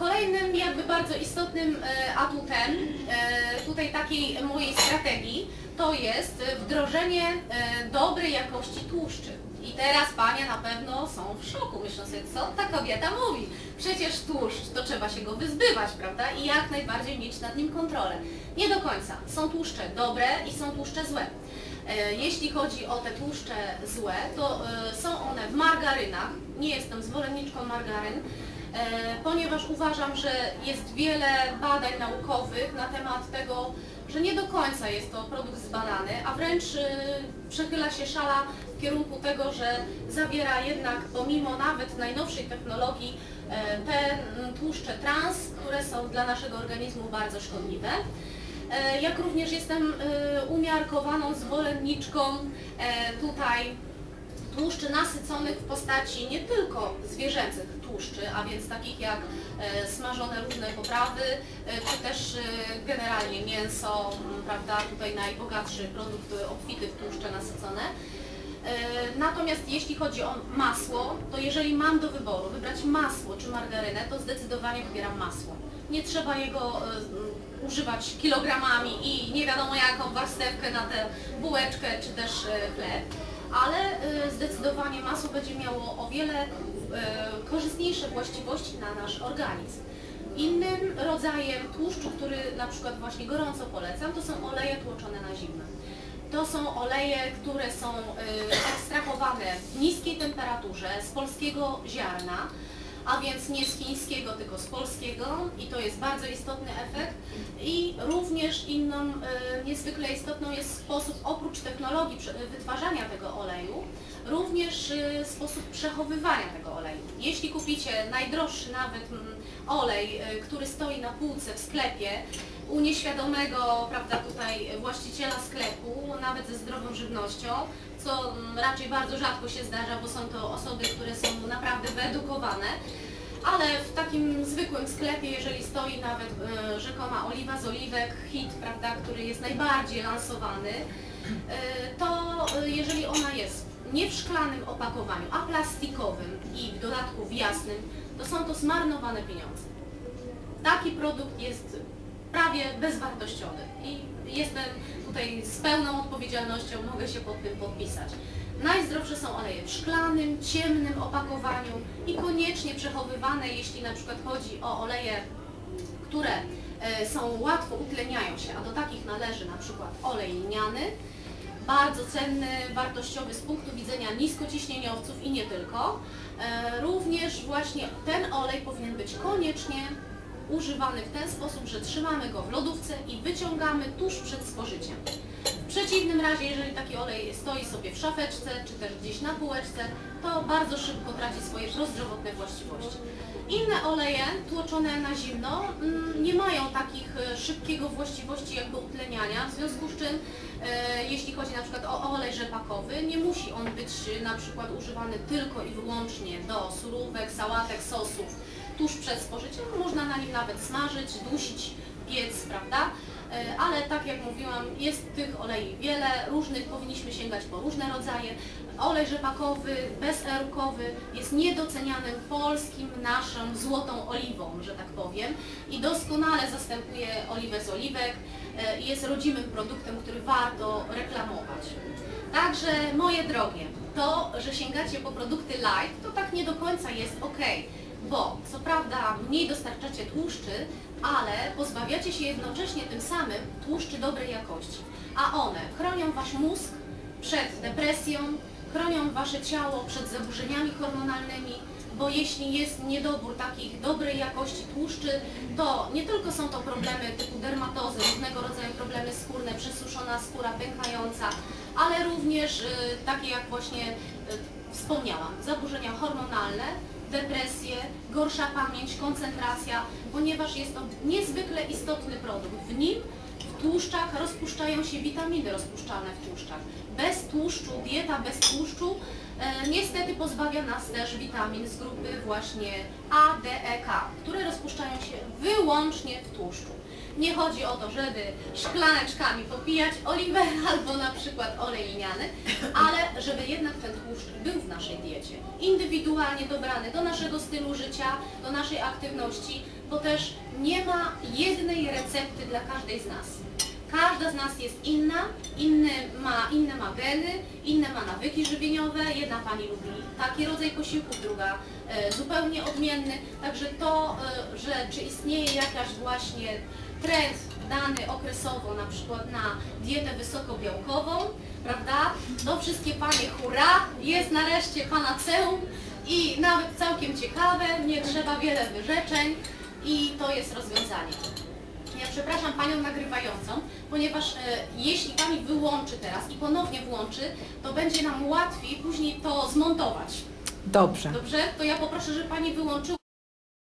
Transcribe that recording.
Kolejnym jakby bardzo istotnym e, atutem e, tutaj takiej mojej strategii to jest wdrożenie e, dobrej jakości tłuszczy. I teraz panie na pewno są w szoku, myślą sobie, co ta kobieta mówi. Przecież tłuszcz, to trzeba się go wyzbywać, prawda? I jak najbardziej mieć nad nim kontrolę. Nie do końca. Są tłuszcze dobre i są tłuszcze złe. Jeśli chodzi o te tłuszcze złe, to są one w margarynach. Nie jestem zwolenniczką margaryn, ponieważ uważam, że jest wiele badań naukowych na temat tego, że nie do końca jest to produkt zbadany, a wręcz e, przechyla się szala w kierunku tego, że zawiera jednak, pomimo nawet najnowszej technologii, e, te tłuszcze trans, które są dla naszego organizmu bardzo szkodliwe. E, Jak również jestem e, umiarkowaną zwolenniczką e, tutaj tłuszczy nasyconych w postaci nie tylko zwierzęcych tłuszczy, a więc takich jak e, smażone różne poprawy, e, czy też e, generalnie mięso, m, prawda, tutaj najbogatszy produkt obfity w tłuszcze nasycone. Natomiast jeśli chodzi o masło, to jeżeli mam do wyboru wybrać masło czy margarynę, to zdecydowanie wybieram masło. Nie trzeba jego e, m, używać kilogramami i nie wiadomo jaką warstewkę na tę bułeczkę czy też chleb, ale e, zdecydowanie masło będzie miało o wiele e, korzystniejsze właściwości na nasz organizm. Innym rodzajem tłuszczu, który na przykład właśnie gorąco polecam, to są oleje tłoczone na zimno. To są oleje, które są y, ekstrahowane w niskiej temperaturze z polskiego ziarna, a więc nie z chińskiego, tylko z polskiego i to jest bardzo istotny efekt. I również inną y, niezwykle istotną jest sposób, oprócz technologii wytwarzania tego oleju, również y, sposób przechowywania tego oleju. Jeśli kupicie najdroższy nawet mm, olej, y, który stoi na półce w sklepie, u nieświadomego, prawda, tutaj właściciela sklepu, nawet ze zdrową żywnością, co mm, raczej bardzo rzadko się zdarza, bo są to osoby, które są naprawdę wyedukowane, ale w takim zwykłym sklepie, jeżeli stoi nawet e, rzekoma oliwa z oliwek, hit, prawda, który jest najbardziej lansowany, e, to e, jeżeli ona jest nie w szklanym opakowaniu, a plastikowym i w dodatku w jasnym, to są to zmarnowane pieniądze. Taki produkt jest prawie bezwartościowy i jestem tutaj z pełną odpowiedzialnością, mogę się pod tym podpisać. Najzdrowsze są oleje w szklanym, ciemnym opakowaniu i koniecznie przechowywane, jeśli na przykład chodzi o oleje, które e, są łatwo utleniają się, a do takich należy na przykład olej lniany, bardzo cenny, wartościowy z punktu widzenia niskociśnieniowców i nie tylko. E, Również właśnie ten olej powinien być koniecznie używany w ten sposób, że trzymamy go w lodówce i wyciągamy tuż przed spożyciem. W przeciwnym razie, jeżeli taki olej stoi sobie w szafeczce, czy też gdzieś na półeczce, to bardzo szybko traci swoje prozdrowotne właściwości. Inne oleje tłoczone na zimno mm, nie mają takich e, szybkiego właściwości jakby utleniania, w związku z czym e, jeśli chodzi na przykład o olej rzepakowy, nie musi on być e, na przykład używany tylko i wyłącznie do surówek, sałatek, sosów tuż przed spożyciem. Można na nim nawet smażyć, dusić, piec, prawda? E, Ale tak jak mówiłam, jest tych olei wiele, różnych powinniśmy sięgać po różne rodzaje. Olej rzepakowy, bezerukowy jest niedocenianym polskim naszą złotą oliwą, że tak powiem i doskonale zastępuje oliwę z oliwek e, i jest rodzimym produktem, który warto reklamować. Także moje drogie, to, że sięgacie po produkty light, to tak nie do końca jest ok, bo co prawda mniej dostarczacie tłuszczy, ale pozbawiacie się jednocześnie tym samym tłuszczy dobrej jakości, a one chronią Wasz mózg przed depresją, chronią Wasze ciało przed zaburzeniami hormonalnymi, bo jeśli jest niedobór takich dobrej jakości tłuszczy, to nie tylko są to problemy typu dermatozy, różnego rodzaju problemy skórne, przesuszona skóra pękająca, ale również y, takie jak właśnie y, wspomniałam, zaburzenia hormonalne, depresje, gorsza pamięć, koncentracja, ponieważ jest to niezwykle istotny produkt. W nim w tłuszczach rozpuszczają się witaminy rozpuszczalne w tłuszczach. Bez tłuszczu, dieta bez tłuszczu niestety pozbawia nas też witamin z grupy właśnie A, D, E, K, które rozpuszczają się wyłącznie w tłuszczu. Nie chodzi o to, żeby szklaneczkami popijać oliwę albo na przykład olej liniany, ale żeby jednak ten tłuszcz był w naszej diecie. Indywidualnie dobrany do naszego stylu życia, do naszej aktywności, bo też nie ma jednej recepty dla każdej z nas. Każda z nas jest inna, inny ma, inne ma geny, inne ma nawyki żywieniowe. Jedna pani lubi taki rodzaj posiłków, druga e, zupełnie odmienny. Także to, e, że czy istnieje jakaś właśnie trend dany okresowo, na przykład na dietę wysokobiałkową, prawda? To wszystkie panie hurra, jest nareszcie panaceum i nawet całkiem ciekawe, nie trzeba wiele wyrzeczeń i to jest rozwiązanie. Przepraszam Panią nagrywającą, ponieważ e, jeśli Pani wyłączy teraz i ponownie włączy, to będzie nam łatwiej później to zmontować. Dobrze. Dobrze? To ja poproszę, żeby Pani wyłączyła.